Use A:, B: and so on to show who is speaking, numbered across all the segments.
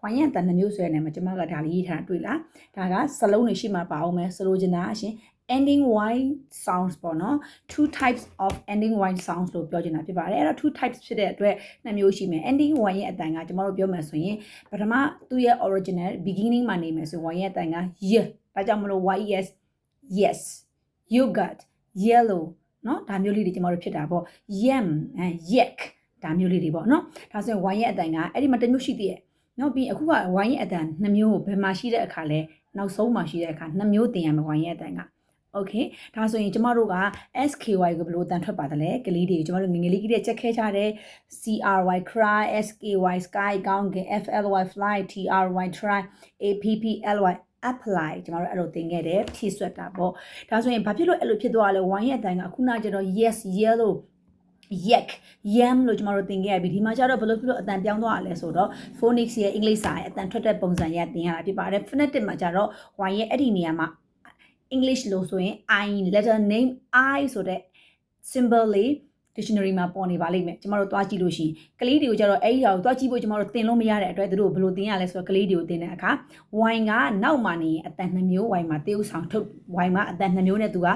A: ဝိုင်းရံတန်နှမျိုးဆွဲနေမှာကျမကဒါလေးရေးထားတွေ့လားဒါကစလုံးတွေရှိမှပါအောင်မယ်ဆိုလိုချင်တာအရှင် ending wine sounds ပေါ့နော် two types of ending wine sounds လို့ပြောချင်တာဖြစ်ပါတယ်အဲ့တော့ two types ဖြစ်တဲ့အတွက်နှစ်မျိုးရှိမယ် ending wine ရဲ့အတန်ကကျွန်တော်တို့ပြောမယ်ဆိုရင်ပထမသူ့ရဲ့ original beginning မှာနေမယ်ဆို wine ရဲ့အတန်က y ဒါကြောင့်မလို့ yes yes yogurt yellow နော်ဒါမျိုးလေးတွေကျွန်တော်တို့ဖြစ်တာပေါ့ yam and yak ဒါမျိုးလေးတွေပေါ့နော်ဒါဆိုရင် wine ရဲ့အတန်ကအဲ့ဒီမှာတစ်မျိုးရှိသေးတယ် นาะပြီးအခုက wine ရဲ့အတန်နှစ်မျိုးကိုဘယ်မှာရှိတဲ့အခါလဲနောက်ဆုံးမှာရှိတဲ့အခါနှစ်မျိုးတင်ရမယ် wine ရဲ့အတန်က โอเคဒါဆိုရင်ကျမတို့က SKY ကိုဘယ်လိုတန်ထွက်ပါတယ်လဲကလေးတွေကျမတို့ငငယ်လေးကြီးတွေချက်ခဲကြတယ် CRY cry SKY sky ကောင်းကင် FLY fly TRY try APPLY apply ကျမတို့အဲ့လိုသင်ခဲ့တယ်ဖြည့်ဆွတ်တာပေါ့ဒါဆိုရင်ဘာဖြစ်လို့အဲ့လိုဖြစ်သွားလဲ wine ရဲ့အတိုင်းကခုနကကျတော့ yes yellow yak yam လို့ကျမတို့သင်ခဲ့ရပြီဒီမှာကျတော့ဘယ်လိုဖြစ်လို့အတန်ပြောင်းသွားရလဲဆိုတော့ phonics ရဲ့အင်္ဂလိပ်စာရဲ့အတန်ထွက်တဲ့ပုံစံရဲ့သင်ရတာဖြစ်ပါတယ် phonetic မှာကျတော့ wine ရဲ့အဲ့ဒီနေရာမှာ English လို့ဆိုရင် I letter name I ဆိုတဲ့ symbol လေး dictionary မှာပေါ်နေပါလိမ့်မယ်ကျမတို့တွားကြည့်လို့ရှိရင်ကလေးတွေကိုကျတော့အဲ့ဒီဟာကိုတွားကြည့်ဖို့ကျမတို့သင်လို့မရတဲ့အတွက်သူတို့ဘယ်လိုသင်ရလဲဆိုတော့ကလေးတွေကိုသင်တဲ့အခါ wine ကနောက်မှနေရင်အတန်နှစ်မျိုး wine မှာတေးဥဆောင်ထုတ် wine မှာအတန်နှစ်မျိုးနဲ့သူက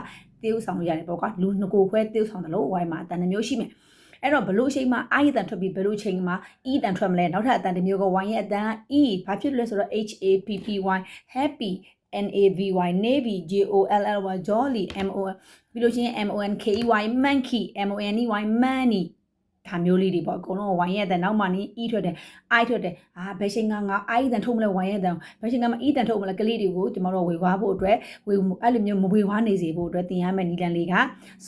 A: တေးဥဆောင်လို့ရတယ်ပေါ့ကွာလူနှစ်ကိုခွဲတေးဥဆောင်တယ်လို့ wine မှာအတန်နှစ်မျိုးရှိမယ်အဲ့တော့ဘလို့အချိန်မှာ i အတန်ထွက်ပြီးဘလို့အချိန်မှာ e အတန်ထွက်မလဲနောက်ထပ်အတန်တစ်မျိုးက y ရဲ့အတန် e ဘာဖြစ်လို့လဲဆိုတော့ h a p p y happy NAVY Navy JOLLY Jolly MON ပြီးလို့ရှိရင် MONKEY Monkey MONEY Money ဒါမျိုးလေးတွေပေါ့အကုန်လုံးဝိုင်းရဲ့အတန်နောက်မှနီး E ထွက်တယ် I ထွက်တယ်အာဘယ်ချိန်ကငါ I တန်ထုတ်မလဲဝိုင်းရဲ့အတန်ဘယ်ချိန်ကမ E တန်ထုတ်မလဲကလေးတွေကိုကျွန်တော်တို့ဝေခွားဖို့အတွက်ဝေအဲ့လိုမျိုးမဝေခွားနေစေဖို့အတွက်သင်ရမယ့်နည်းလမ်းလေးက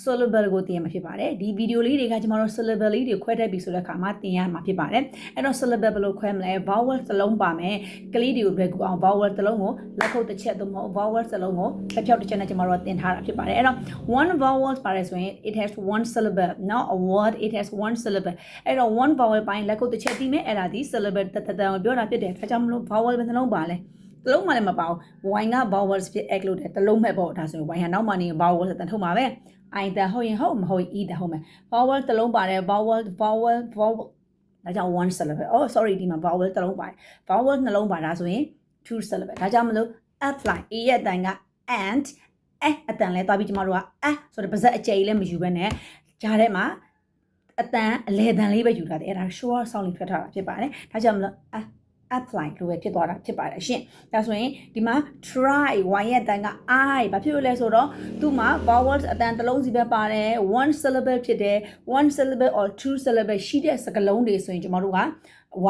A: syllable ကိုသင်ရမှာဖြစ်ပါတယ်ဒီဗီဒီယိုလေးတွေကကျွန်တော်တို့ syllable လေးတွေခွဲထည့်ပြီးဆိုတဲ့အခါမှာသင်ရမှာဖြစ်ပါတယ်အဲ့တော့ syllable ဘယ်လိုခွဲမလဲ vowel စလုံးပါမယ်ကလေးတွေကို break အောင် vowel စလုံးကိုလက်ခုပ်တစ်ချက်သို့မဟုတ် vowel စလုံးကိုဖြောက်ဖြောက်တစ်ချက်နဲ့ကျွန်တော်တို့သင်ထားတာဖြစ်ပါတယ်အဲ့တော့ one vowel ပါတယ်ဆိုရင် it has one syllable not a word it has one syllable အဲ့တော့ one vowel ပိုင်းလက်ခုပ်တစ်ချက်ပြီးမယ်အဲ့ဒါဒီ syllable တတတန်ကိုပြောတာဖြစ်တယ်ဒါကြောင့်မလို့ vowel ဘယ်နှလုံးပါလဲတလုံးမှလည်းမပါဘူး wine က vowels ဖြစ် egg လို့တယ်တလုံးမဲ့ပေါ့ဒါဆိုရင် wine ဟာနောက်မှနေ vowel ဆိုတန်ထုတ်မှာပဲ i တန်ဟုတ်ရင်ဟုတ်မဟုတ် e တန်ဟုတ်မယ် vowel တလုံးပါတယ် vowel vowel vowel ဒါကြောင့် one syllable oh sorry ဒီမှာ vowel တလုံးပါတယ် vowel နှလုံးပါတာဆိုရင် two syllable ဒါကြောင့်မလို့ apply e ရဲ့အတန်က and အဲအတန်လဲသွားပြီးကျမတို့ကအဲဆိုတော့ပါဇက်အကျယ်ကြီးလည်းမယူဘဲနဲ့ကြားထဲမှာ အတန်အလေတန်လေးပဲယူထားတယ်အဲ့ဒါ short sound လေးထွက်ထားတာဖြစ်ပါတယ်ဒါကြောင့်မလို့အဲ apply လို့ပဲဖြစ်သွားတာဖြစ်ပါတယ်အရှင်ဒါဆိုရင်ဒီမှာ try y ရဲ့အတန်က i ဘာဖြစ်လို့လဲဆိုတော့သူ့မှာ vowels အတန်တစ်လုံးစီပဲပါတယ် one syllable ဖြစ်တယ် one syllable or two syllable ရှိတဲ့စကားလုံးတွေဆိုရင်ကျွန်တော်တို့က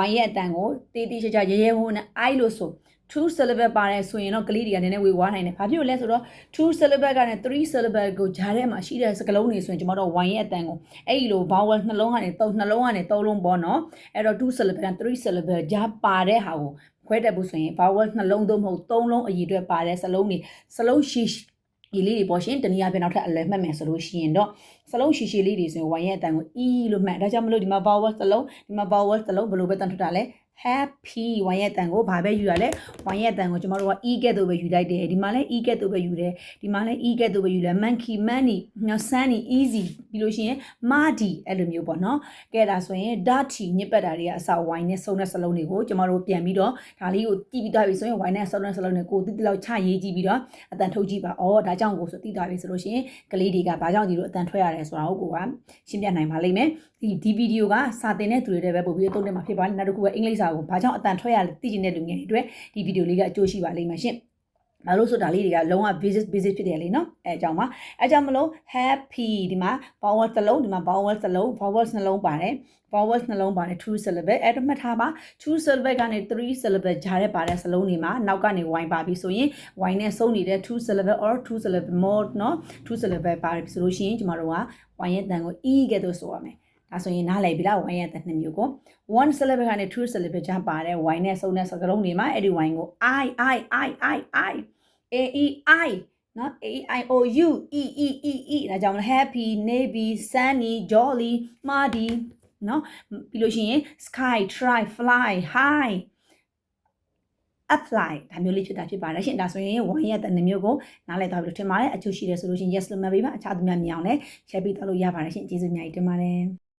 A: y ရဲ့အတန်ကိုတေးတေးချာချာရဲရဲဝံ့နဲ့ i လို့ဆို two syllable ပါတယ်ဆိုရင်တော့ကလေးတွေကနည်းနည်းဝေဝါးနိုင်တယ်။ဘာဖြစ်လို့လဲဆိုတော့ two syllable ကနေ three syllable ကိုဂျားထဲမှာရှိတဲ့စကားလုံးတွေဆိုရင်ကျွန်တော်တို့ wine ရဲ့အတန်ကိုအဲ့ဒီလို vowel နှလုံးကနေသုံးနှလုံးကနေသုံးလုံးပေါ့နော်။အဲ့တော့ two syllable နဲ့ three syllable ဂျားပါတဲ့ဟာကိုခွဲတက်ဖို့ဆိုရင် vowel နှလုံးသုံးမဟုတ်သုံးလုံးအရည်အတွက်ပါတဲ့စလုံးတွေစလုံးရှိဒီလေးတွေပေါ့ရှင်တနည်းအားဖြင့်နောက်ထပ်အလွယ်မှတ်မယ်ဆိုလို့ရှိရင်တော့စလုံးရှိရှိလေးတွေဆိုရင် y ရဲ့အတန်ကို e လို့မှတ်ဒါကြောင့်မလို့ဒီမှာ vowel စလုံးဒီမှာ vowel စလုံးဘယ်လိုပဲတန်ထွက်တာလဲ happy ဝိုင်းရဲ့အတန်ကိုဘာပဲယူရလဲဝိုင်းရဲ့အတန်ကိုကျမတို့က e ကဲ့သို့ပဲယူလိုက်တယ်ဒီမှာလည်း e ကဲ့သို့ပဲယူတယ်ဒီမှာလည်း e ကဲ့သို့ပဲယူတယ် monkey money ည sunny easy ပြီးလို့ရှိရင် muddy အဲ့လိုမျိုးပေါ့နော်ကဲဒါဆိုရင် dirty ညစ်ပတ်တာတွေကအစဝိုင်းနဲ့စုံတဲ့စလုံးတွေကိုကျမတို့ပြန်ပြီးတော့ဒါလေးကိုတီးပြီးသွားပြီဆိုရင်ဝိုင်းနဲ့စုံတဲ့စလုံးတွေကိုတိတိလောက်ချရေးကြည့်ပြီးတော့အတန်ထုတ်ကြည့်ပါအော်ဒါကြောင့်ကိုဆိုတိသွားပြီဆိုလို့ရှိရင်ကလေးတွေကဘာကြောင့်ဒီလိုအတန်ထွက်ရတယ်ဆိုတာကိုကရှင်းပြနိုင်ပါလိမ့်မယ်ဒီဒီဗီဒီယိုကစာသင်တဲ့သူတွေတည်းပဲပို့ပြီးတော့တုံးနေမှာဖြစ်ပါလိမ့်နောက်တစ်ခုကအင်္ဂလိပ်စာကိုဘာကြောင့်အတန်ထွက်ရလဲသိချင်တဲ့လူငယ်တွေအတွက်ဒီဗီဒီယိုလေးကအကျိုးရှိပါလိမ့်မယ်ရှင်ဘာလို့ဆိုတာလေးတွေကလုံးဝ basic basic ဖြစ်တယ်လေနော်အဲအကြောင်းပါအဲကြောင့်မလို့ happy ဒီမှာ vowel စလုံးဒီမှာ vowel စလုံး vowel နှလုံးပါတယ် vowel နှလုံးပါတယ် two syllable အဲ့တော့မှတ်ထားပါ two syllable ကနေ three syllable ဂျားတဲ့ပါတဲ့စလုံးတွေမှာနောက်ကနေ y ပါပြီဆိုရင် y နဲ့စုံနေတဲ့ two syllable or two syllable more နော် two syllable ပါတယ်ဆိုလို့ရှိရင်ကျမတို့က y ရဲ့တန်ကို e ကဲ့သို့ဆိုရမယ် ဒါဆိုရင်နားလည်ပြီလား wine ရဲ့တစ်နှစ်မျိုးကို one syllable ကနေ two syllable ကြားပါတဲ့ wine နဲ့စုံတဲ့စကားလုံးတွေမှာအဲ့ဒီ wine ကို i i i i i a e i နော် a i o u e e e e ဒါကြောင့် happy navy sunny jolly muddy နော်ပြီးလို့ရှိရင် sky try fly high apply ဒါမျိုးလေးဖြစ်တာဖြစ်ပါတယ်ရှင်ဒါဆိုရင် one ရဲ့တစ်နှစ်မျိုးကိုနားလည်သွားပြီလို့ထင်ပါတယ်အကျိုးရှိတယ်ဆိုလို့ရှိရင် yes လို့မှတ်ပေးပါအခြားသူများမြင်အောင်လည်း share ပေးသွားလို့ရပါတယ်ရှင်ကျေးဇူးအများကြီးတင်ပါတယ်